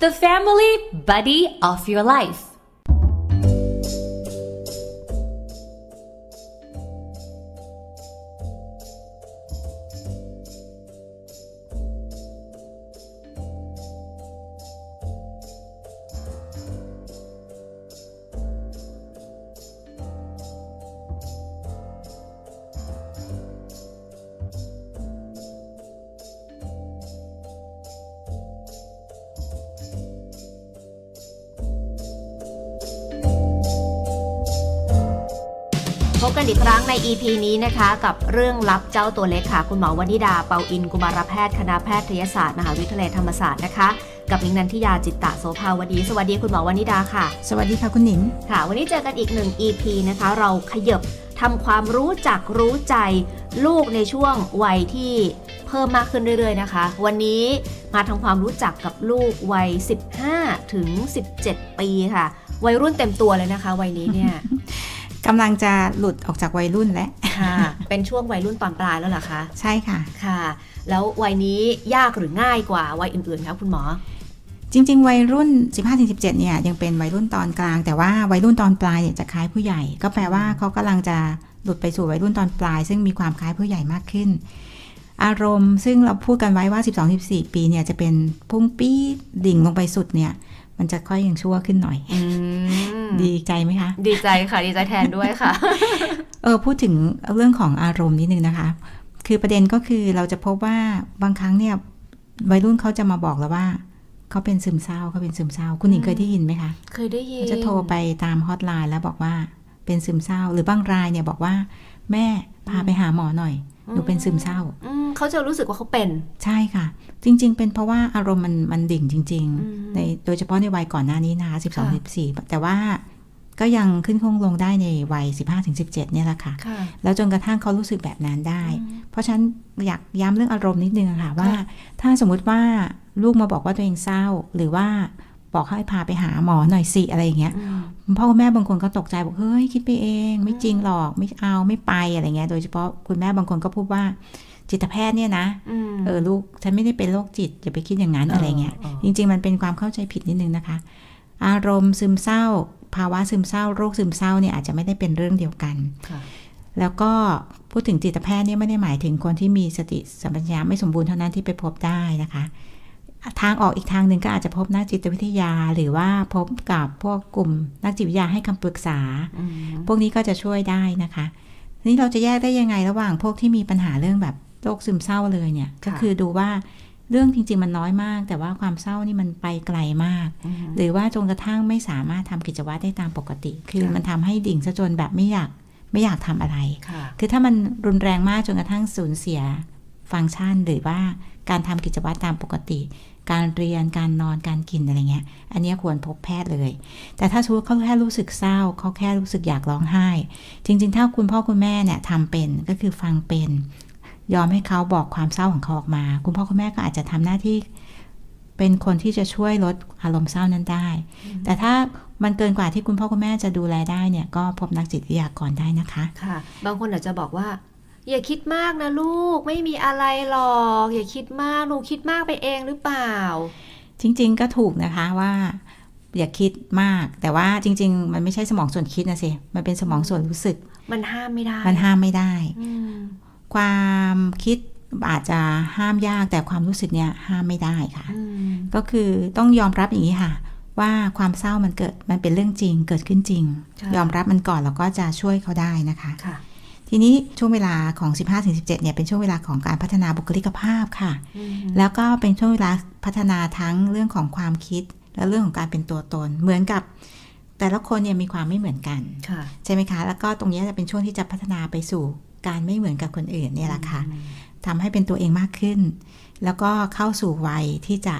the family buddy of your life. EP นี้นะคะกับเรื่องลับเจ้าตัวเล็กค่ะ คุณหมอวนิดาเปาอินกุมารแพทย์คณะแพทยศาสตร์มหาวิทยาลัยธรรมศาสตร์นะคะกับนิงนันทิยาจิตตะโสภาวดี สวัสดีคุณหมอวนิดาค่ะ สวัสดีค่ะคุณหนิงค่ะ วันนี้เจอกันอีกหนึ่ง EP นะคะ เราขยบทำความรู้จักรู้ใจลูกในช่วงวัยที่เพิ่มมากขึ้นเรื่อยๆนะคะ วันนี้มาทำความรู้จักกับลูกวัย 15 ถึง 17 ปีค่ะ วัยรุ่นเต็มตัวเลยนะคะ วัยนี้เนี่ย กำลังจะหลุดออกจากวัยรุ่นแล้ว ค่ะ เป็นช่วงวัยรุ่นตอนปลายแล้วเหรอคะ ใช่ค่ะ ค่ะ แล้ววัยนี้ยากหรือง่ายกว่าวัยอื่นๆคะคุณหมอ จริง ๆ วัยรุ่น 15-17 เนี่ยยังเป็นวัยรุ่นตอนกลาง แต่ว่าวัยรุ่นตอนปลายเนี่ยจะคล้ายผู้ใหญ่ ก็แปลว่าเขากำลังจะหลุดไปสู่วัยรุ่นตอนปลาย ซึ่งมีความคล้ายผู้ใหญ่มากขึ้น อารมณ์ซึ่งเราพูดกันไว้ว่า 12-14 ปีเนี่ยจะเป็นพุ่งปี้ดดิ่งลงไปสุดเนี่ย มันจะค่อยยังชั่วขึ้นหน่อยอืม ดีใจไหมคะ ดีใจค่ะ ดีใจแทนด้วยค่ะ เออพูดถึงเรื่องของอารมณ์นิดนึงนะคะ คือประเด็นก็คือเราจะพบว่าบางครั้งเนี่ยวัยรุ่นเขาจะมาบอกเราว่าเขาเป็นซึมเศร้าเขาเป็นซึมเศร้า คุณหญิงเคยได้ยินไหมคะ เคยได้ยินเขาจะโทรไปตามฮอตไลน์แล้วบอกว่าเป็นซึมเศร้า หรือบางรายเนี่ยบอกว่า แม่พาไปหาหมอหน่อย หนูเป็นซึมเศร้าอืมเขาจะรู้สึกว่าเขาเป็น ใช่ค่ะ จริง ๆ เป็นเพราะว่าอารมณ์มันมันดิ่งจริงอืมๆในโดยเฉพาะในวัยก่อนหน้านี้นะคะค่ะ12 14แต่ว่าก็ยังขึ้นคงลงได้ในวัย 15-17 เนี่ยแหละค่ะค่ะแล้วจนกระทั่งเขารู้สึกแบบนั้นได้อืมเพราะฉะนั้นอยากย้ำเรื่องอารมณ์นิดนึงอะค่ะว่าค่ะถ้าสมมุติว่าลูกมาบอกว่าตัวเองเศร้า หรือว่า บอกให้พาไปหาหมอหน่อยสิอะไรอย่างเงี้ยอืมคุณพ่อคุณแม่บางคนก็ตกใจบอกเฮ้ยคิดไปเอง ไม่จริงหรอกไม่เอาไม่ไปอะไรเงี้ย โดยเฉพาะคุณแม่บางคนก็พูดว่าจิตแพทย์เนี่ยนะอืมเออลูกฉันไม่ได้เป็นโรคจิตอย่าไปคิดอย่างนั้นเอออะไรเงี้ยเออจริง ๆ มันเป็นความเข้าใจผิดนิดนึงนะคะ อารมณ์ซึมเศร้า ภาวะซึมเศร้า โรคซึมเศร้าเนี่ยอาจจะไม่ได้เป็นเรื่องเดียวกันค่ะแล้วก็พูดถึงจิตแพทย์เนี่ยไม่ได้หมายถึงคนที่มีสติสัมปชัญญะไม่สมบูรณ์เท่านั้นที่ไปพบได้นะคะ ทางออกอีกทางหนึ่งก็อาจจะพบนักจิตวิทยา หรือว่าพบกับพวกกลุ่มนักจิตวิทยาให้คำปรึกษาอืมพวกนี้ก็จะช่วยได้นะคะทีนี้เราจะแยกได้ยังไงระหว่างพวกที่มีปัญหาเรื่องแบบโรคซึมเศร้าเลยเนี่ย ก็คือดูว่าเรื่องจริง ๆ มันน้อยมาก แต่ว่าความเศร้านี่มันไปไกลมากอืมหรือว่าจนกระทั่งไม่สามารถทำกิจวัตรได้ตามปกติ คือค่ะมันทำให้ดิ่งซะจนแบบไม่อยากไม่อยากทำอะไรค่ะคือถ้ามันรุนแรงมากจนกระทั่งสูญเสียฟังก์ชันหรือว่า การทำกิจวัตรตามปกติ การเรียนการนอนการกินอะไรเงี้ย อันเนี้ยควรพบแพทย์เลย แต่ถ้าสมมติเขาแค่รู้สึกเศร้า เขาแค่รู้สึกอยากร้องไห้ จริง ๆ ถ้าคุณพ่อคุณแม่เนี่ยทำเป็นก็คือฟังเป็น ยอมให้เขาบอกความเศร้าของเขาออกมา คุณพ่อคุณแม่ก็อาจจะทำหน้าที่เป็นคนที่จะช่วยลดอารมณ์เศร้านั้นได้ แต่ถ้ามันเกินกว่าที่คุณพ่อคุณแม่จะดูแลได้เนี่ยก็พบนักจิตวิทยากรได้นะคะ ค่ะ บางคนอาจจะบอกว่า อย่าคิดมากนะลูกไม่มีอะไรหรอก อย่าคิดมากลูกคิดมากไปเองหรือเปล่า จริง ๆ ก็ถูกนะคะว่า อย่าคิดมาก แต่ว่าจริง ๆ มันไม่ใช่สมองส่วนคิดนะสิมันเป็นสมองส่วนรู้สึก มันห้ามไม่ได้ มันห้ามไม่ได้อืมความคิดอาจจะห้ามยากแต่ความรู้สึกเนี่ยห้ามไม่ได้ค่ะอืมก็คือต้องยอมรับอย่างนี้ค่ะ ว่าความเศร้ามันเกิดมันเป็นเรื่องจริง เกิดขึ้นจริงใช่ยอมรับมันก่อนแล้วก็จะช่วยเขาได้นะคะค่ะ ทีนี้ช่วงเวลาของ 15-17เนี่ยเป็นช่วงเวลาของการพัฒนาบุคลิกภาพค่ะอืมแล้วก็เป็นช่วงเวลาพัฒนาทั้งเรื่องของความคิด และเรื่องของการเป็นตัวตน เหมือนกับแต่ละคนเนี่ยมีความไม่เหมือนกันค่ะใช่ไหมคะ แล้วก็ตรงนี้จะเป็นช่วงที่จะพัฒนาไปสู่การไม่เหมือนกับคนอื่นเนี่ยแหละค่ะทำให้เป็นตัวเองมากขึ้น แล้วก็เข้าสู่วัยที่จะ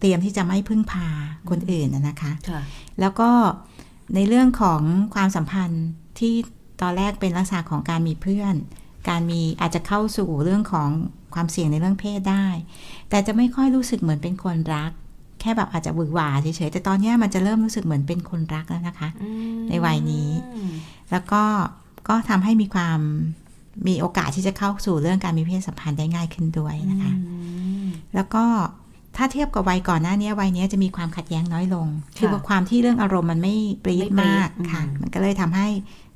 เตรียมที่จะไม่พึ่งพาคนอื่นนะนะคะค่ะแล้วก็ในเรื่องของความสัมพันธ์ที่ ตอนแรกเป็นลักษณะของการมีเพื่อน การมีอาจจะเข้าสู่เรื่องของความเสี่ยงในเรื่องเพศได้ แต่จะไม่ค่อยรู้สึกเหมือนเป็นคนรัก แค่แบบอาจจะหวือหวาเฉยๆแต่ตอนเนี้ยมันจะเริ่มรู้สึกเหมือนเป็นคนรักแล้วนะคะอืมในวัยนี้ แล้วก็ก็ทำให้มีความมีโอกาสที่จะเข้าสู่เรื่องการมีเพศสัมพันธ์ได้ง่ายขึ้นด้วยนะคะอืมแล้วก็ถ้าเทียบกับวัยก่อนหน้านี้วัยเนี้ยจะมีความขัดแย้งน้อยลงค่ะคือว่าความที่เรื่องอารมณ์มันไม่ปรี๊ไม่ดปรี๊ดมากค่ะอืมมันก็เลยทำให้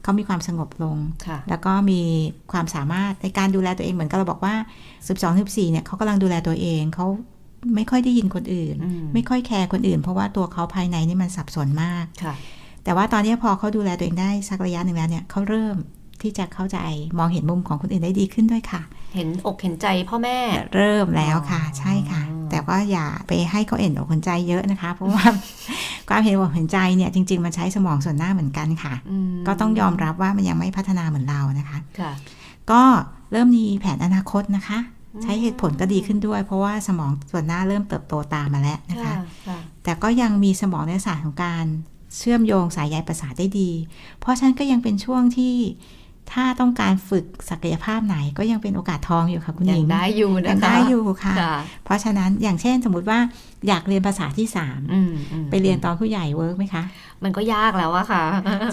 เขามีความสงบลงค่ะแล้วก็มีความสามารถในการดูแลตัวเองเหมือนกับเราบอกว่า 12 14เนี่ยเขากำลังดูแลตัวเองเขาไม่ค่อยได้ยินคนอื่นอืมไม่ค่อยแคร์คนอื่น เพราะว่าตัวเขาภายในนี่มันสับสนมากค่ะแต่ว่าตอนนี้พอเขาดูแลตัวเองได้สักระยะหนึ่งแล้วเนี่ยเขาเริ่มที่จะเข้าใจมองเห็นมุมของคนอื่นได้ดีขึ้นด้วยค่ะ เห็นอกเห็นใจพ่อแม่เริ่มแล้วค่ะอ๋อใช่ค่ะ แต่ว่าอย่าไปให้เขาเห็นอกเห็นใจเยอะนะคะ เพราะว่าความเห็นอกเห็นใจเนี่ยจริง ๆ มันใช้สมองส่วนหน้าเหมือนกันค่ะอืมก็ต้องยอมรับว่ามันยังไม่พัฒนาเหมือนเรานะคะค่ะก็เริ่มมีแผนอนาคตนะคะอืมใช้เหตุผลก็ดีขึ้นด้วย เพราะว่าสมองส่วนหน้าเริ่มเติบโตตามมาแล้วนะคะค่ะแต่ก็ยังมีสมองในศาสตร์ของการเชื่อมโยงสายใยประสาทได้ดี เพราะฉะนั้นก็ยังเป็นช่วงที่ ถ้าต้องการฝึกศักยภาพไหนก็ยังเป็นโอกาสทองอยู่ค่ะคุณหยัญิงงได้อยู่นะคะยังได้อยู่ค่ะค่ะ เพราะฉะนั้นอย่างเช่นสมมติว่าอยากเรียนภาษาที่สามอืมอืมไปเรียนตอนผู้ใหญ่เวิร์กไหมคะ มันก็ยากแล้วอะค่ะ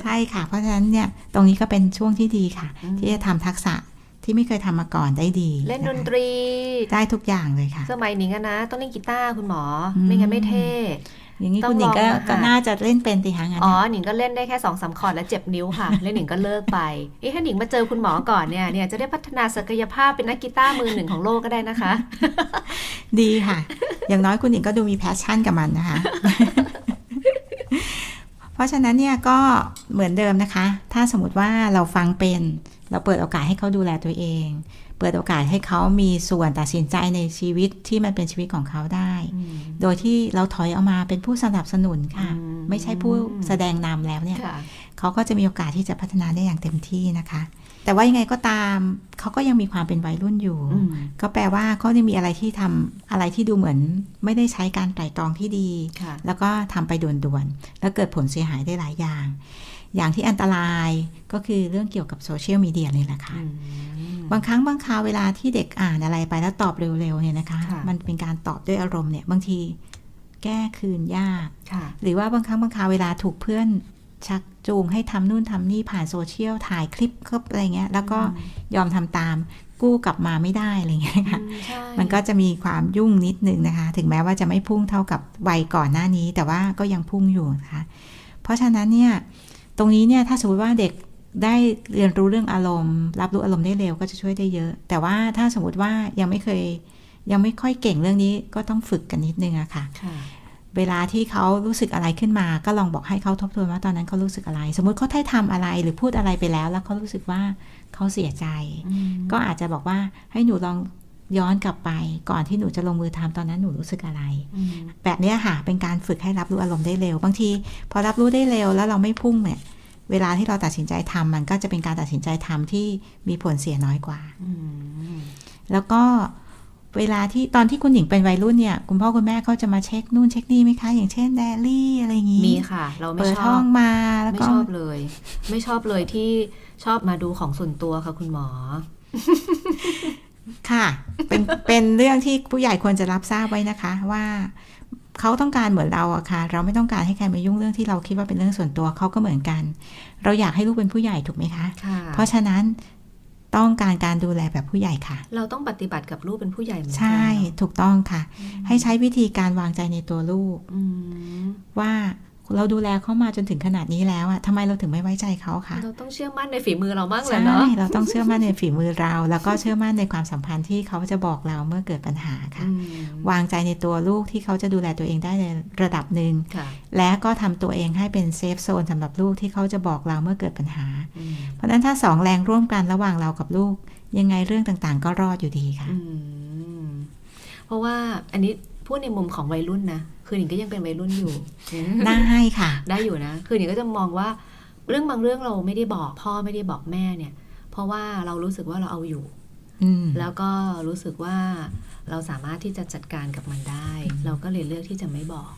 ใช่ค่ะ เพราะฉะนั้นเนี่ยตรงนี้ก็เป็นช่วงที่ดีค่ะอืมที่จะทำทักษะที่ไม่เคยทำมาก่อนได้ดี เล่นดนนะคะตรี ได้ทุกอย่างเลยค่ะ สมัยนี้กันนะต้องเล่นกีตาร์คุณหมออมไม่งั้นไม่เท่ อย่างนี้ต้องคุณหญิงก็ลองมาก็หาน่าจะเล่นเป็นสิคะงั้นอ๋อน่ะหนิงก็เล่นได้แค่สองสามคอร์ดแล้วเจ็บนิ้วค่ะ แล้วหนิงก็เลิกไปเอ๊ะถ้าหนิงมาเจอคุณหมอก่อนเนี่ย เนี่ยจะได้พัฒนาศักยภาพเป็นนักกีตาร์มือหนึ่งของโลกก็ได้นะคะ ดีค่ะ อย่างน้อยคุณหญิงก็ดูมีแพชชั่นกับมันนะคะ เพราะฉะนั้นเนี่ยก็เหมือนเดิมนะคะ ถ้าสมมติว่าเราฟังเป็น เราเปิดโอกาสให้เขาดูแลตัวเอง เปิดโอกาสให้เขามีส่วนตัดสินใจในชีวิตที่มันเป็นชีวิตของเขาได้ โดยที่เราถอยออกมาเป็นผู้สนับสนุนค่ะอืมไม่ใช่ผู้แสดงนำแล้วเนี่ยค่ะเขาก็จะมีโอกาสที่จะพัฒนาได้อย่างเต็มที่นะคะ แต่ว่ายังไงก็ตามเขาก็ยังมีความเป็นวัยรุ่นอยู่อืมก็แปลว่าเขายังมีอะไรที่ทำอะไรที่ดูเหมือน ไม่ได้ใช้การไตร่ตรองที่ดีค่ะแล้วก็ทำไปด่วนๆแล้วเกิดผลเสียหายได้หลายอย่างอย่างที่อันตรายก็คือเรื่องเกี่ยวกับโซเชียลมีเดียนี่แหละค่ะอืม บางครั้งบางคราวเวลาที่เด็กอ่านอะไรไปแล้วตอบเร็วๆเนี่ยนะคะค่ะมันเป็นการตอบด้วยอารมณ์เนี่ยบางทีแก้คืนยากค่ะหรือว่าบางครั้งบางคราวเวลาถูกเพื่อนชักจูงให้ทำนู่นทำนี่ผ่านโซเชียลถ่ายคลิปคลิปอะไรเงี้ย แล้วก็ยอมทำตามกู้กลับมาไม่ได้อะไรเงี้ยค่ะอืใช่มันก็จะมีความยุ่งนิดนึงนะคะ ถึงแม้ว่าจะไม่พุ่งเท่ากับวัยก่อนหน้านี้ แต่ว่าก็ยังพุ่งอยู่นะคะ เพราะฉะนั้นเนี่ยตรงนี้เนี่ยถ้าสมมติว่าเด็ก ได้เรียนรู้เรื่องอารมณ์ รับรู้อารมณ์ได้เร็วก็จะช่วยได้เยอะ แต่ว่าถ้าสมมติว่ายังไม่เคยยังไม่ค่อยเก่งเรื่องนี้ก็ต้องฝึกกันนิดนึงอะค่ะค่ะเวลาที่เขารู้สึกอะไรขึ้นมา ก็ลองบอกให้เขาทบทวนว่าตอนนั้นเขารู้สึกอะไร สมมุติเขาได้ทำอะไรหรือพูดอะไรไปแล้ว แล้วเขารู้สึกว่าเขาเสียใจอืมก็อาจจะบอกว่าให้หนูลองย้อนกลับไปก่อนที่หนูจะลงมือทำตอนนั้นหนูรู้สึกอะไรอืมแบบเนี้ยค่ะเป็นการฝึกให้รับรู้อารมณ์ได้เร็ว บางที พอรับรู้ได้เร็วแล้วเราไม่พุ่งเนี่ย เวลาที่เราตัดสินใจทำมันก็จะเป็นการตัดสินใจทำที่มีผลเสียน้อยกว่าอืมแล้วก็เวลาที่ตอนที่คุณหญิงเป็นวัยรุ่นเนี่ย คุณพ่อคุณแม่เขาจะมาเช็คนู่นเช็คนี่ไหมคะ อย่างเช่นไดอารี่อะไรอย่างนี้มีค่ะ เราไม่เปิดชห้ออบงมาแล้วไม่ก็ชอบเลย ไม่ชอบเลยที่ชอบมาดูของส่วนตัวค่ะคุณหมอ ค่ะ เป็นเป็นเรื่องที่ผู้ใหญ่ควรจะรับทราบไว้นะคะ ว่า เขาต้องการเหมือนเราอะค่ะ เราไม่ต้องการให้ใครมายุ่งเรื่องที่เราคิดว่าเป็นเรื่องส่วนตัวเขาก็เหมือนกัน เราอยากให้ลูกเป็นผู้ใหญ่ถูกไหมคะค่ะเพราะฉะนั้นต้องการการดูแลแบบผู้ใหญ่ค่ะ เราต้องปฏิบัติกับลูกเป็นผู้ใหญ่เหมือนกัใช่เนอะถูกต้องค่ะ ให้ใช้วิธีการวางใจในตัวลูกอืมว่า เราดูแลเขามาจนถึงขนาดนี้แล้วอะทำไมเราถึงไม่ไว้ใจเขาคะเราต้องเชื่อมั่นในฝีมือเรามากเลยใช่เนาะเราต้องเชื่อมั่นในฝีมือเรา แล้วก็เชื่อมั่นในความสัมพันธ์ที่เขาจะบอกเราเมื่อเกิดปัญหาค่ะอืมวางใจในตัวลูกที่เขาจะดูแลตัวเองได้ในระดับหนึ่งค่ะและก็ทำตัวเองให้เป็นเซฟโซนสำหรับลูกที่เขาจะบอกเราเมื่อเกิดปัญหาอืมเพราะฉะนั้นถ้าสองแรงร่วมกันระหว่างเรากับลูก ยังไงเรื่องต่างๆ ก็รอดอยู่ดีค่ะอืมเพราะว่าอันนี้ พูดในมุมของวัยรุ่นนะ คือหนิงก็ยังเป็นวัยรุ่นอยู่ได้ค่ะ ได้อยู่นะ คือหนิงก็จะมองว่า เรื่องบางเรื่องเราไม่ได้บอกพ่อไม่ได้บอกแม่เนี่ย เพราะว่าเรารู้สึกว่าเราเอาอยู่อืมแล้วก็รู้สึกว่าเราสามารถที่จะจัดการกับมันได้ เราก็เลยเลือกที่จะไม่บอก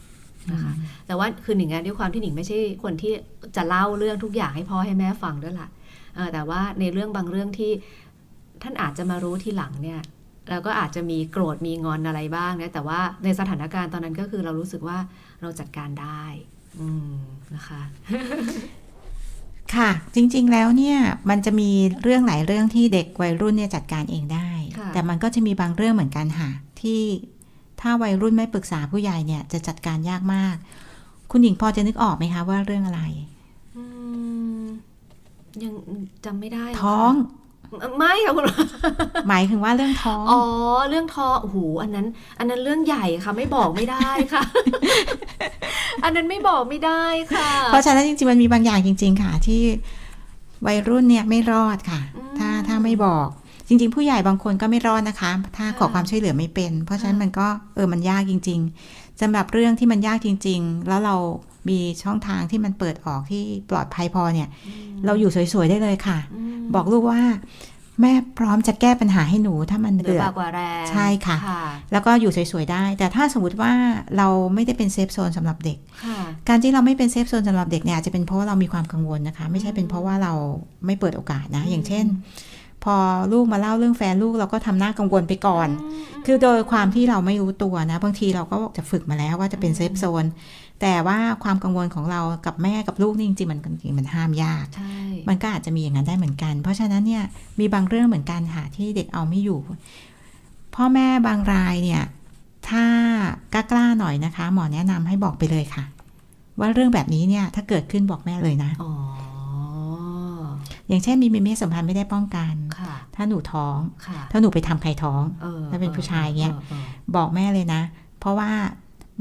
นะคะแต่ว่าคือหนิงอะด้วยความที่หนิงไม่ใช่คนที่จะเล่าเรื่องทุกอย่างให้พ่อให้แม่ฟังด้วยล่ะเออแต่ว่าในเรื่องบางเรื่องที่ท่านอาจจะมารู้ทีหลังเนี่ย เราก็อาจจะมีโกรธมีงอนอะไรบ้างนะแต่ว่าในสถานการณ์ตอนนั้นก็คือเรารู้สึกว่าเราจัดการได้อืมนะคะ ค่ะ จริงๆแล้วเนี่ย มันจะมีเรื่องหลายเรื่องที่เด็กวัยรุ่นเนี่ยจัดการเองได้ค่ะแต่มันก็จะมีบางเรื่องเหมือนกันค่ะ ที่ถ้าวัยรุ่นไม่ปรึกษาผู้ใหญ่เนี่ย จะจัดการยากมาก คุณหญิงพอจะนึกออกไหมคะว่าเรื่องอะไรอืมยังจำไม่ได้ ท้องค่ะ ไม่ค่ะคุณหมายถึงว่าเรื่องท้อง อ๋อ เรื่องท้องโอ้โหอันนั้น อันนั้นเรื่องใหญ่ค่ะ ไม่บอกไม่ได้ค่ะ อันนั้นไม่บอกไม่ได้ค่ะ เพราะฉะนั้นจริงๆมันมีบางอย่างจริง ๆ ค่ะ ที่วัยรุ่นเนี่ยไม่รอดค่ะอืมถ้าถ้าไม่บอกจริง ๆ ผู้ใหญ่บางคนก็ไม่รอดนะคะ ถ้าขอค่ะความช่วยเหลือไม่เป็น เพราะฉะนั้นค่ะมันก็เออมันยากจริง ๆสำหรับเรื่องที่มันยากจริง ๆ แล้วเรา มีช่องทางที่มันเปิดออกที่ปลอดภัยพอเนี่ย เราอยู่สวย ๆ ได้เลยค่ะมบอกลูกว่าแม่พร้อมจะแก้ปัญหาให้หนูถ้ามันเหนืเดืออดบากกว่าแรงใช่ค่ะค่ะแล้วก็อยู่สวยๆได้ แต่ถ้าสมมติว่าเราไม่ได้เป็นเซฟโซนสำหรับเด็กค่ะการที่เราไม่เป็นเซฟโซนสำหรับเด็กเนี่ยอาจจะเป็นเพราะว่าเรามีความกังวลนะคะ ไม่ใช่เป็นเพราะว่าเราไม่เปิดโอกาสนะ อย่างเช่น พอลูกมาเล่าเรื่องแฟนลูกเราก็ทำหน้ากังวลไปก่อน คือโดยความที่เราไม่รู้ตัวนะ บางทีเราก็จะฝึกมาแล้วว่าจะเป็นเซฟโซน แต่ว่าความกังวลของเรากับแม่กับลูกนี่จริงๆมันจริงๆมันห้ามยากใช่มันก็อาจจะมีอย่างนั้นได้เหมือนกัน เพราะฉะนั้นเนี่ยมีบางเรื่องเหมือนกันค่ะที่เด็กเอาไม่อยู่ พ่อแม่บางรายเนี่ย ถ้ากล้าๆหน่อยนะคะ หมอแนะนำให้บอกไปเลยค่ะ ว่าเรื่องแบบนี้เนี่ยถ้าเกิดขึ้นบอกแม่เลยนะ อ๋ออย่างเช่นมีมีเพศสัมพันธ์ไม่ได้ป้องกันค่ะถ้าหนูท้องค่ะถ้าหนูไปทำใครท้องออถ้าเป็นผู้ชายเงี้ยออออบอกแม่เลยนะ เพราะว่า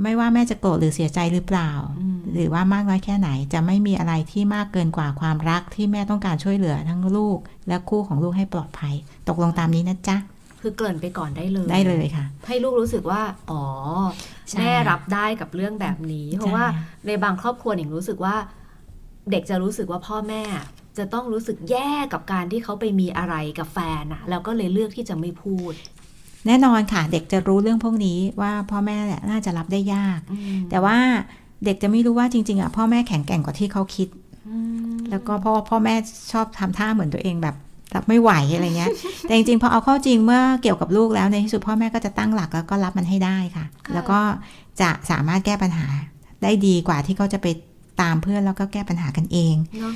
ไม่ว่าแม่จะโกรธหรือเสียใจหรือเปล่าอืมหรือว่ามากน้อยแค่ไหน จะไม่มีอะไรที่มากเกินกว่าความรักที่แม่ต้องการช่วยเหลือทั้งลูก และคู่ของลูกให้ปลอดภัย ตกลงตามนี้นะจ๊ะคือเกริ่นไปก่อนได้เลยได้เลยค่ะ ให้ลูกรู้สึกว่า อ๋อใช่แม่รับได้กับเรื่องแบบนี้ เพราะว่าในบางครอบครัวหนิงรู้สึกว่า เด็กจะรู้สึกว่าพ่อแม่ จะต้องรู้สึกแย่กับการที่เขาไปมีอะไรกับแฟนอะแล้วก็เลยเลือกที่จะไม่พูด แน่นอนค่ะ เด็กจะรู้เรื่องพวกนี้ว่าพ่อแม่เนี่ยน่าจะรับได้ยาก แต่ว่าเด็กจะไม่รู้ว่าจริง ๆอะพ่อแม่แข็งแกร่งกว่าที่เขาคิดอืมแล้วก็พ่อพ่อแม่ชอบทำท่าเหมือนตัวเองแบบรับไม่ไหวอะไรเงี้ย แต่จริงๆพอเอาเข้าจริงเมื่อเกี่ยวกับลูกแล้วในที่สุดพ่อแม่ก็จะตั้งหลักแล้วก็รับมันให้ได้ค่ะ แล้วก็จะสามารถแก้ปัญหาได้ดีกว่าที่เขาจะไปตามเพื่อนแล้วก็แก้ปัญหากันเองเนอะ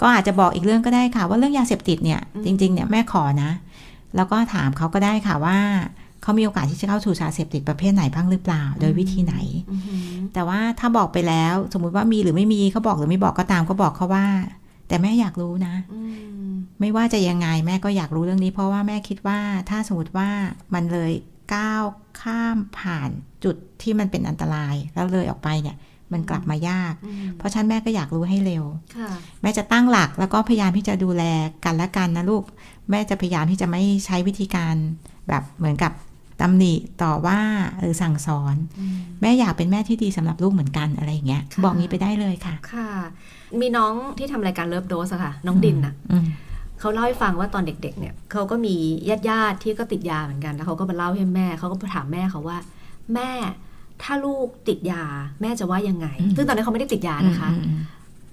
ก็อาจจะบอกอีกเรื่องก็ได้ค่ะ ว่าเรื่องยาเสพติดเนี่ยอืมจริง ๆ เนี่ยแม่ขอนะ แล้วก็ถามเขาก็ได้ค่ะว่าเขามีโอกาสที่จะเข้าสู่สารเสพติดประเภทไหนบ้างหรือเปล่า โดยวิธีไหนอือหือแต่ว่าถ้าบอกไปแล้ว สมมุติว่ามีหรือไม่มีเขาบอกหรือไม่บอกก็ตามก็บอกเขาว่า แต่แม่อยากรู้นะอืมไม่ว่าจะยังไงแม่ก็อยากรู้เรื่องนี้ เพราะว่าแม่คิดว่าถ้าสมมติว่ามันเลยก้าวข้ามผ่านจุดที่มันเป็นอันตรายแล้วเลยออกไปเนี่ย มันกลับมายากอืมเพราะฉะนั้นแม่ก็อยากรู้ให้เร็วค่ะแม่จะตั้งหลักแล้วก็พยายามที่จะดูแลกันและกันนะลูก แม่จะพยายามที่จะไม่ใช้วิธีการแบบเหมือนกับตำหนิต่อว่าหรือสั่งสอนอืมแม่อยากเป็นแม่ที่ดีสำหรับลูกเหมือนกันอะไรอย่างเงี้ยค่ะบอกนี้ไปได้เลยค่ะ ค่ะ มีน้องที่ทำรายการเลิฟโดสอะค่ะ น้องดินอะอืมเขาเล่าให้ฟังว่าตอนเด็ก ๆ เนี่ยเขาก็มีญาติญาติๆที่ก็ติดยาเหมือนกันแล้วเขาก็มาเล่าให้แม่เขาก็ถามแม่เขาว่า แม่ ถ้าลูกติดยาแม่จะว่ายังไงอืมซึ่งตอนนั้นเขาไม่ได้ติดยานะคะอืมอืม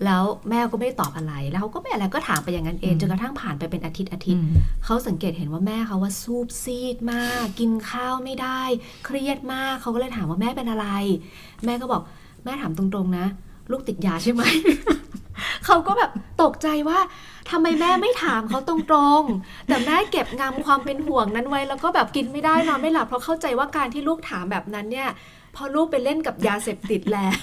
แล้วแม่ก็ไม่ได้ตอบอะไร แล้วเขาก็ไม่อะไรก็ถามไปอย่างนั้นเองอืมจนกระทั่งผ่านไปเป็นอาทิตย์อาทิอืตย์มเขาสังเกตเห็นว่าแม่เขาว่าซูบซีดมาก กินข้าวไม่ได้ เครียดมากเขาก็เลยถามว่าแม่เป็นอะไร แม่ก็บอกแม่ถามตรงๆนะ ลูกติดยาใช่ไหมเขาก็แบบตกใจว่าทำไมแม่ไม่ถามเขาตรงๆ แต่แม่เก็บงำความเป็นห่วงนั้นไว้ แล้วก็แบบกินไม่ได้นอนไม่หลับเพราะเข้าใจว่าการที่ลูกถามแบบนั้นเนี่ย พอลูกไปเล่นกับยาเสพติดแล้ว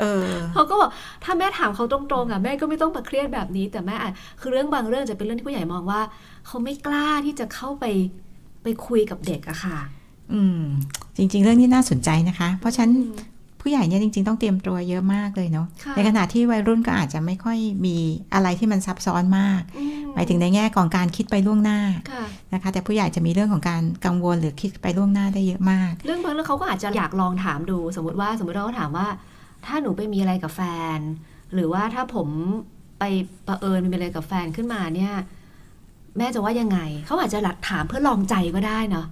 เออเขาก็บอกถ้าแม่ถามเขาตรงๆอะแม่ก็ไม่ต้องมาเครียดแบบนี้ แต่แม่อะคือเรื่องบางเรื่องจะเป็นเรื่องที่ผู้ใหญ่มองว่า เขาไม่กล้าที่จะเข้าไปไปคุยกับเด็กอะค่ะ อืม จริง ๆ เรื่องนี้น่าสนใจนะคะ เพราะฉะนั้น ผู้ใหญ่เนี่ยจริง ๆ ต้องเตรียมตัวเยอะมากเลยเนาะค่ะในขณะที่วัยรุ่นก็อาจจะไม่ค่อยมีอะไรที่มันซับซ้อนมากอืหมายถึงในแง่ของการคิดไปล่วงหน้าค่ะนะคะ แต่ผู้ใหญ่จะมีเรื่องของการกังวลหรือคิดไปล่วงหน้าได้เยอะมาก เรื่องบางเรื่องเขาก็อาจจะอยากลองถามดู สมมติว่าสมมติเราก็ถามว่า ถ้าหนูไปมีอะไรกับแฟน หรือว่าถ้าผมไปประเอิญมีอะไรกับแฟนขึ้นมาเนี่ย แม่จะว่ายังไงเขาอาจจะหลักถามเพื่อลองใจก็ได้เนาะ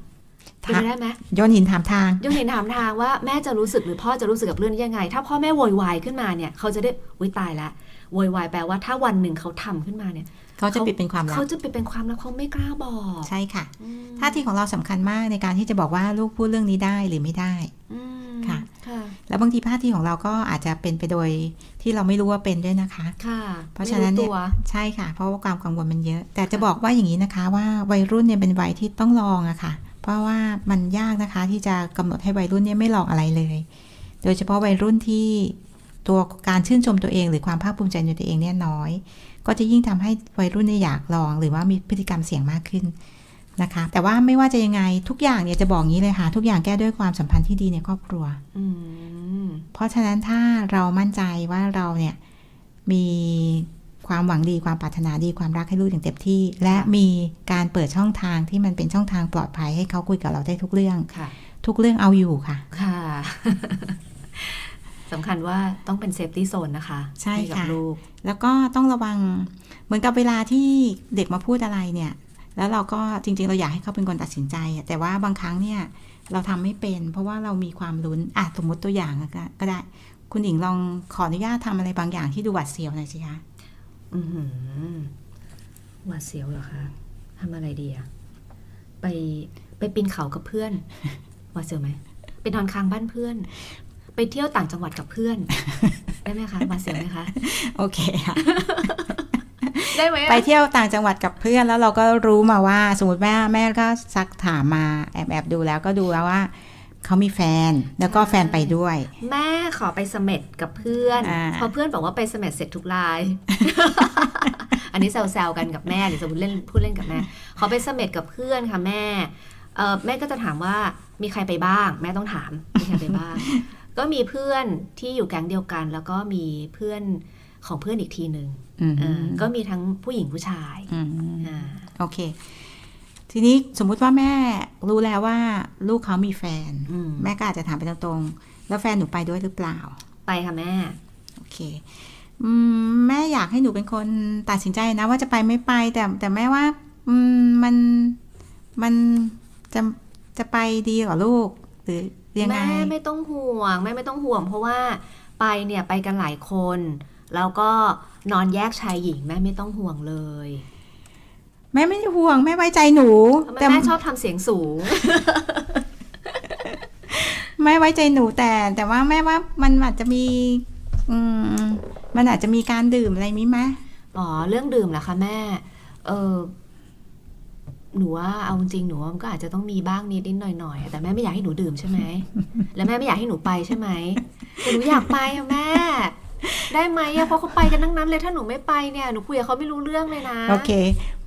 เป็นไปได้ไหมโยนหินถามทางยังเห็นถามทางว่าแม่จะรู้สึกหรือพ่อจะรู้สึกกับเรื่องนี้ยังไง ถ้าพ่อแม่โวยวายขึ้นมาเนี่ย เขาจะได้อุ้ยตายละโวยวายแปลว่าถ้าวันหนึ่งเขาทำขึ้นมาเนี่ย เขาจะปิดเป็นความลัเขาบจะไปเป็นความลับเขาไม่กล้าบอกใช่ค่ะอืมท่าทีของเราสำคัญมากในการที่จะบอกว่าลูกพูดเรื่องนี้ได้หรือไม่ได้อืมค่ะค่ะแล้วบางทีท่าทีของเราก็อาจจะเป็นไปโดยที่เราไม่รู้ว่าเป็นด้วยนะคะ ค่ะ เพราะฉะนั้นไม่เนี่ยตัวใช่ค่ะ เพราะว่าความกังวลมันเยอะ แต่จะบอกว่าอย่างนี้นะคะ ว่าวัยรุ่นเนี่ยเป็นวัยที่ต้องลองอะค่ะ เพราะว่ามันยากนะคะที่จะกำหนดให้วัยรุ่นเนี่ยไม่ลองอะไรเลย โดยเฉพาะวัยรุ่นที่ตัวการชื่นชมตัวเอง หรือความภาคภูมิใจในตัวเองเนี่ยน้อย ก็จะยิ่งทำให้วัยรุ่นเนี่ยอยากลอง หรือว่ามีพฤติกรรมเสี่ยงมากขึ้นนะคะ แต่ว่าไม่ว่าจะยังไงทุกอย่างเนี่ยจะบอกงี้เลยค่ะ ทุกอย่างแก้ด้วยความสัมพันธ์ที่ดีในครอบครัวอืมเพราะฉะนั้นถ้าเรามั่นใจว่าเราเนี่ยมี ความหวังดีความปรารถนาดีความรักให้ลูกอย่างเต็มที่ และมีการเปิดช่องทางที่มันเป็นช่องทางปลอดภัยให้เขาคุยกับเราได้ทุกเรื่องค่ะ ทุกเรื่องเอาอยู่ค่ะ ค่ะสำคัญว่าต้องเป็นเซฟตี้โซนนะคะ ใช่กับค่ะลูก แล้วก็ต้องระวังเหมือนกับเวลาที่เด็กมาพูดอะไรเนี่ย แล้วเราก็จริง ๆ เราอยากให้เขาเป็นคนตัดสินใจอะแต่ว่าบางครั้งเนี่ยเราทำไม่เป็น เพราะว่าเรามีความลุ้นอะสมมติตัวอย่างก็ก็ได้ คุณหญิงลองขออนุญาตทำอะไรบางอย่างที่ดูหวาดเสียวหน่อยสิคะ อือหือหวาดเสียวเหรอคะทำอะไรดีอะไปไปปีนเขากับเพื่อนหวาดเสียวไหมไปนอนค้างบ้านเพื่อน ไปเที่ยวต่างจังหวัดกับเพื่อน ได้ไหมคะหวาดเสียวไหมคะ โอเคค่ะ ได้ไหมอะไปเที่ยวต่างจังหวัดกับเพื่อนแล้วเราก็รู้มาว่า สมมติแม่แม่ก็ซักถามมาแอบแอบดูแล้วก็ดูแล้วว่า เขามีแฟน แล้วก็แฟนไปด้วย แม่ขอไปเสม็ดกับเพื่อนอ่าพอเพื่อนบอกว่าไปเสม็ดเสร็จทุกราย อันนี้แซวๆกันกับแม่หรือสมมติเล่นพูดเล่นกับแม่ขอไปเสม็ดกับเพื่อนค่ะแม่เออแม่ก็จะถามว่ามีใครไปบ้าง แม่ต้องถามมีใครไปบ้าง ก็มีเพื่อนที่อยู่แก๊งเดียวกัน แล้วก็มีเพื่อนของเพื่อนอีกทีหนึ่งอืมเออก็มีทั้งผู้หญิงผู้ชายอืมอ่าโอเค ทีนี้สมมุติว่าแม่รู้แล้วว่าลูกเขามีแฟนอืมแม่ก็อาจจะถามไปตรงๆ แล้วแฟนหนูไปด้วยหรือเปล่า ไปค่ะแม่ โอเคอืมแม่อยากให้หนูเป็นคนตัดสินใจนะ ว่าจะไปไม่ไป แต่แต่แม่ว่าอืมมันมันจะจะไปดีเหรอลูก หรือยังไงแม่ไม่ต้องห่วงแม่ไม่ต้องห่วง เพราะว่าไปเนี่ยไปกันหลายคน แล้วก็นอนแยกชายหญิงแม่ไม่ต้องห่วงเลยแม่ไม่ได้ห่วง แม่ไว้ใจหนูทำไมแต่แม่ชอบทำเสียงสูง แม่ไว้ใจหนูแต่ แต่ว่าแม่ว่ามันอาจจะมี อืมมันอาจจะมีการดื่มอะไรมิไหมอ๋อ เรื่องดื่มเหรอคะแม่ เออหนูว่าเอาจริงๆหนูว่ามันก็อาจจะต้องมีบ้างนิดนิดหน่อยหน่อยๆแต่แม่ไม่อยากให้หนูดื่มใช่ไหมและแม่ไม่อยากให้หนูไปใช่ไหมแต่หนูอยากไปอะแม่ ได้ไหมอะเพราะเขาไปกันทั้งนั้นเลยถ้าหนูไม่ไปเนี่ยหนูคุยกับเขาไม่รู้เรื่องเลยนะ โอเค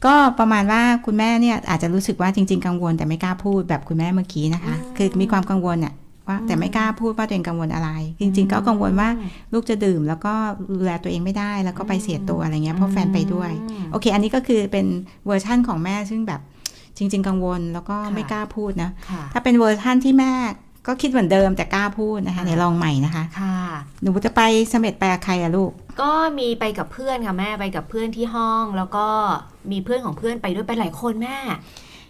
ก็ประมาณว่าคุณแม่เนี่ยอาจจะรู้สึกว่าจริง ๆ กังวลแต่ไม่กล้าพูดแบบคุณแม่เมื่อกี้นะคะอืมคือมีความกังวลอะว่าแต่ไม่กล้าพูดว่าตัวเองกังวลอะไร จริง ๆ ก็กังวลว่าลูกจะดื่ม แล้วก็ดูแลตัวเองไม่ได้แล้วก็ไปเสียตัวอะไรเงี้ยเพราะแฟนไปด้วยอืมโอเค อันนี้ก็คือเป็นเวอร์ชั่นของแม่ซึ่งแบบจริง ๆ กังวลแล้วก็ค่ะไม่กล้าพูดนะค่ะถ้าเป็นเวอร์ชั่นที่แม่ ก็คิดเหมือนเดิมแต่กล้าพูดนะคะค่ะเดี๋ยวลองใหม่นะคะ ค่ะ หนูจะไปเสม็ดไปกับใครอะลูก ก็มีไปกับเพื่อนค่ะแม่ไปกับเพื่อนที่ห้อง แล้วก็มีเพื่อนของเพื่อนไปด้วยไปหลายคนแม่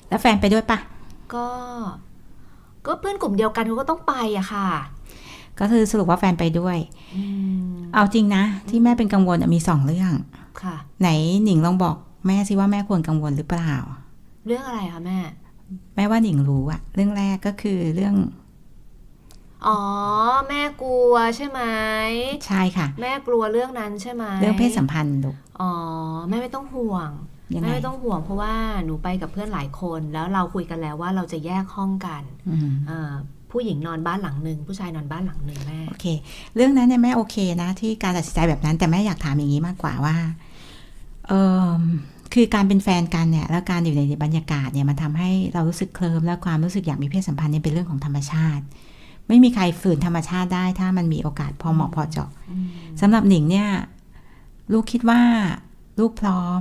แล้วแฟนไปด้วยปะก็ ก็เพื่อนกลุ่มเดียวกันเขาก็ต้องไปอะค่ะ ก็คือสรุปว่าแฟนไปด้วยอืมเอาจริงนะ ที่แม่เป็นกังวลอะมีสองเรื่องค่ะ ไหนหนิงลองบอกแม่สิว่าแม่ควรกังวลหรือเปล่า เรื่องอะไรคะแม่ แม่ว่าหนิงรู้อะเรื่องแรกก็คือเรื่อง อ๋อ แม่กลัวใช่ไหมใช่ค่ะ แม่กลัวเรื่องนั้นใช่ไหมเรื่องเพศสัมพันธ์ลูกอ๋อแม่ไม่ต้องห่วงยังแม่ไงไม่ต้องห่วงเพราะว่าหนูไปกับเพื่อนหลายคนแล้วเราคุยกันแล้วว่าเราจะแยกห้องกันอืมอ่าผู้หญิงนอนบ้านหลังหนึ่งผู้ชายนอนบ้านหลังหนึ่งแม่โอเค เรื่องนั้นเนี่ยแม่โอเคนะ ที่การตัดสินใจแบบนั้น แต่แม่อยากถามอย่างนี้มากกว่าว่าเออคือการเป็นแฟนกันเนี่ยแล้วการอยู่ในบรรยากาศเนี่ยมันทำให้เรารู้สึกเคลิมและความรู้สึกอยากมีเพศสัมพันธ์เนี่ยเป็นเรื่องของธรรมชาติ ไม่มีใครฝืนธรรมชาติได้ถ้ามันมีโอกาสพอเหมาะพอเจาะอืมสำหรับหนิงเนี่ย ลูกคิดว่าลูกพร้อม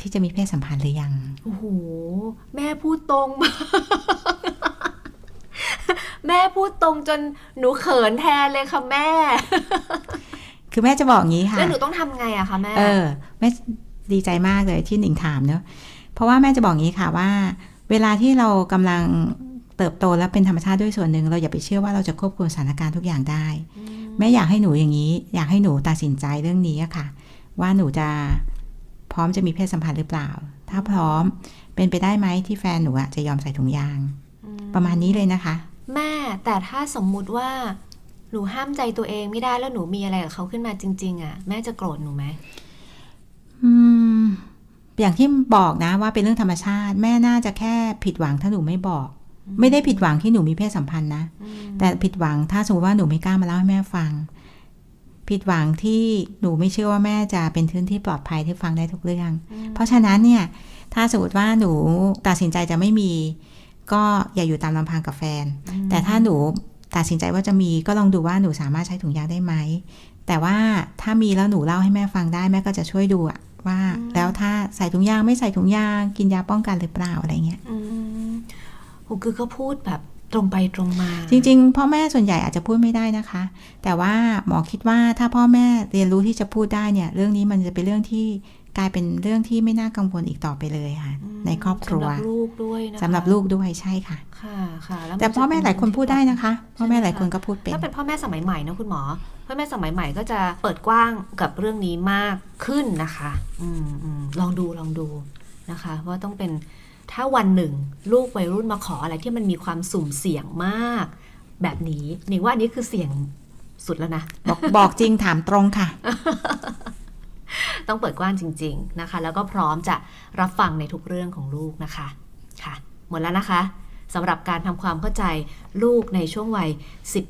ที่จะมีเพศสัมพันธ์หรือยัง โอ้โห แม่พูดตรงมากแม่พูดตรงจนหนูเขินแทนเลยค่ะแม่ คือแม่จะบอกงี้ค่ะ แล้วหนูต้องทำไงอะคะแม่ เออ แม่ดีใจมากเลยที่หนิงถามเนอะเพราะว่าแม่จะบอกงี้ค่ะว่า เวลาที่เรากำลัง เติบโตและเป็นธรรมชาติด้วยส่วนหนึ่ง เราอย่าไปเชื่อว่าเราจะควบคุมสถานการณ์ทุกอย่างได้ แม่อยากให้หนูอย่างนี้ อยากให้หนูตัดสินใจเรื่องนี้อะค่ะ ว่าหนูจะพร้อมจะมีเพศสัมพันธ์หรือเปล่า ถ้าพร้อมเป็นไปได้ไหมที่แฟนหนูอะจะยอมใส่ถุงยางอืประมาณนี้เลยนะคะ แม่แต่ถ้าสมมุติว่าหนูห้ามใจตัวเองไม่ได้แล้วหนูมีอะไรกับเขาขึ้นมาจริง ๆอะแม่จะโกรธหนูไหมอืมอย่างที่บอกนะว่าเป็นเรื่องธรรมชาติ แม่น่าจะแค่ผิดหวังถ้าหนูไม่บอก ไม่ได้ผิดหวังที่หนูมีเพศสัมพันธ์นะอืมแต่ผิดหวังถ้าสมมติว่าหนูไม่กล้ามาเล่าให้แม่ฟัง ผิดหวังที่หนูไม่เชื่อว่าแม่จะเป็นพื้นที่ปลอดภัยที่ฟังได้ทุกเรื่อง เพราะฉะนั้นเนี่ย ถ้าสมมติว่าหนูตัดสินใจจะไม่มี ก็อย่าอยู่ตามลำพังกับแฟน แต่ถ้าหนูตัดสินใจว่าจะมีก็ลองดูว่าหนูสามารถใช้ถุงยางได้ไหม แต่ว่าถ้ามีแล้วหนูเล่าให้แม่ฟังได้แม่ก็จะช่วยดูอะว่า แล้วถ้าใส่ถุงยางไม่ใส่ถุงยางกินยาป้องกันหรือเปล่าอะไรเงี้ย อืมโหคือเขาพูดแบบตรงไปตรงมา จริง ๆ พ่อแม่ส่วนใหญ่อาจจะพูดไม่ได้นะคะ แต่ว่าหมอคิดว่าถ้าพ่อแม่เรียนรู้ที่จะพูดได้เนี่ย เรื่องนี้มันจะเป็นเรื่องที่กลายเป็นเรื่องที่ไม่น่ากังวลอีกต่อไปเลยค่ะอืมในครอบครัวสำหรับลูกด้วยนะคะสำหรับลูกด้วยใช่ค่ะ ค่ะค่ะล้วแต่นจะพ่อแม่หลายคนพูดได้นะคะใช่ไหมพ่อแม่หลายคะคนก็พูดเป็นถ้าเป็นพ่อแม่สมัยใหม่นะคุณหมอพ่อแม่สมัยใหม่ก็จะเปิดกว้างกับเรื่องนี้มากขึ้นนะคะ อืมอืมลองดูลองดูนะคะว่าต้องเป็น ถ้าวันหนึ่ง ลูกวัยรุ่นมาขออะไรที่มันมีความสุ่มเสี่ยงมาก แบบนี้หนิงว่าอันนี้คือเสี่ยงสุดแล้วนะ บอกบอกจริงถามตรงค่ะ ต้องเปิดกว้างจริง ๆนะคะ แล้วก็พร้อมจะรับฟังในทุกเรื่องของลูกนะคะค่ะ หมดแล้วนะคะสำหรับการทำความเข้าใจลูกในช่วงวัย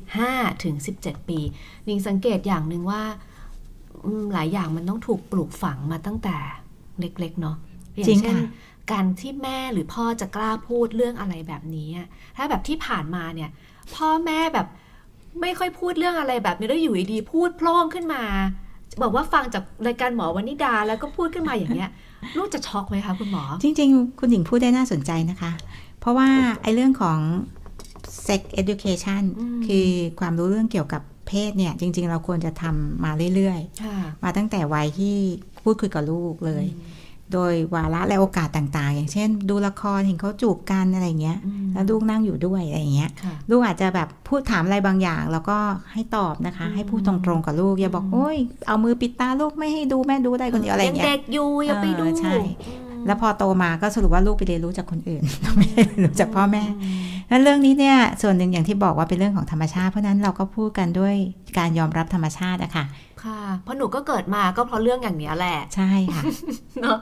15 ถึง 17 ปีนิงสังเกตอย่างหนึ่งว่าอืมหลายอย่างมันต้องถูกปลูกฝังมาตั้งแต่เล็ก ๆ เนาะอย่าจริงเช่นค่ะ การที่แม่หรือพ่อจะกล้าพูดเรื่องอะไรแบบนี้อะถ้าแบบที่ผ่านมาเนี่ย พ่อแม่แบบไม่ค่อยพูดเรื่องอะไรแบบนี้แล้วอยู่ดีๆพูดโพล่งขึ้นมา บอกว่าฟังจากรายการหมอวนิดาแล้วก็พูดขึ้นมาอย่างเงี้ยลูกจะช็อกไหมคะคุณหมอ จริง ๆ คุณหญิงพูดได้น่าสนใจนะคะ เพราะว่าไอ้เรื่องของ sex education อืมคือความรู้เรื่องเกี่ยวกับเพศเนี่ยจริง ๆ เราควรจะทำมาเรื่อยค่ะๆมาตั้งแต่วัยที่พูดคุยกับลูกเลย โดยวาระและโอกาสต่างๆ อย่างเช่น ดูละครเห็นเขาจูบกันอะไรเงี้ยอืมแล้วลูกนั่งอยู่ด้วยอะไรเงี้ยค่ะลูกอาจจะแบบพูดถามอะไรบางอย่าง แล้วก็ให้ตอบนะคะอืมให้พูดตรงๆกับลูก อย่าบอกอืมโอ้ยเอามือปิดตาลูกไม่ให้ดูแม่ดูได้คนเดียวอะไรยังเงี้ยเด็กอยู่อย่าไปดูเออใช่อืมแล้วพอโตมาก็สรุปว่าลูกไปเรียนรู้จากคนอื่นไม่ได้เรียนรู้จากพ่อแม่นั้นเรื่องนี้เนี่ยส่วนหนึ่งอย่างที่บอกว่าเป็นเรื่องของธรรมชาติเพราะฉะนั้นเราก็พูดกันด้วยการยอมรับธรรมชาติอะค่ะ ค่ะ เพราะหนูก็เกิดมาก็เพราะเรื่องอย่างเนี้ยแหละ ใช่ค่ะเนาะ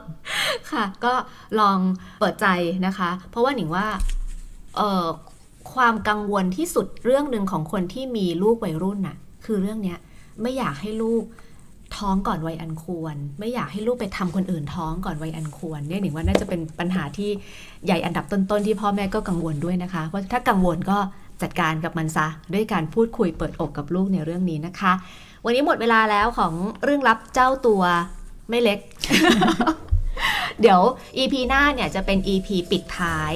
ค่ะ ก็ลองเปิดใจนะคะ เพราะว่าหนิงว่าเอ่อความกังวลที่สุดเรื่องหนึ่งของคนที่มีลูกวัยรุ่นน่ะ คือเรื่องเนี้ยไม่อยากให้ลูกท้องก่อนวัยอันควร ไม่อยากให้ลูกไปทำคนอื่นท้องก่อนวัยอันควรเนี่ยหนิงว่าน่าจะเป็นปัญหาที่ใหญ่อันดับต้นๆที่พ่อแม่ก็กังวลด้วยนะคะเพราะถ้ากังวลก็จัดการกับมันซะ ด้วยการพูดคุยเปิดอกกับลูกในเรื่องนี้นะคะ วันนี้หมดเวลาแล้วของเรื่องลับเจ้าตัวไม่เล็ก เดี๋ยว EP หน้าเนี่ยจะเป็น EP ปิดท้าย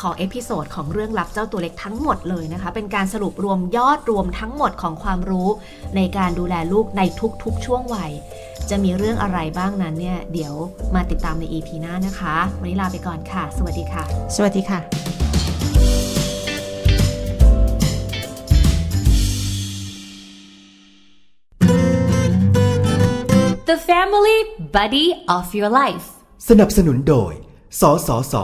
ของเอพิโซดของเรื่องลับเจ้าตัวเล็กทั้งหมดเลยนะคะ เป็นการสรุปรวมยอดรวมทั้งหมดของความรู้ ในการดูแลลูกในทุกๆ ช่วงวัย จะมีเรื่องอะไรบ้างนั้นเนี่ย เดี๋ยวมาติดตามใน EP หน้านะคะ วันนี้ลาไปก่อนค่ะ สวัสดีค่ะ สวัสดีค่ะ The family buddy of your life. สนับสนุนโดย สสส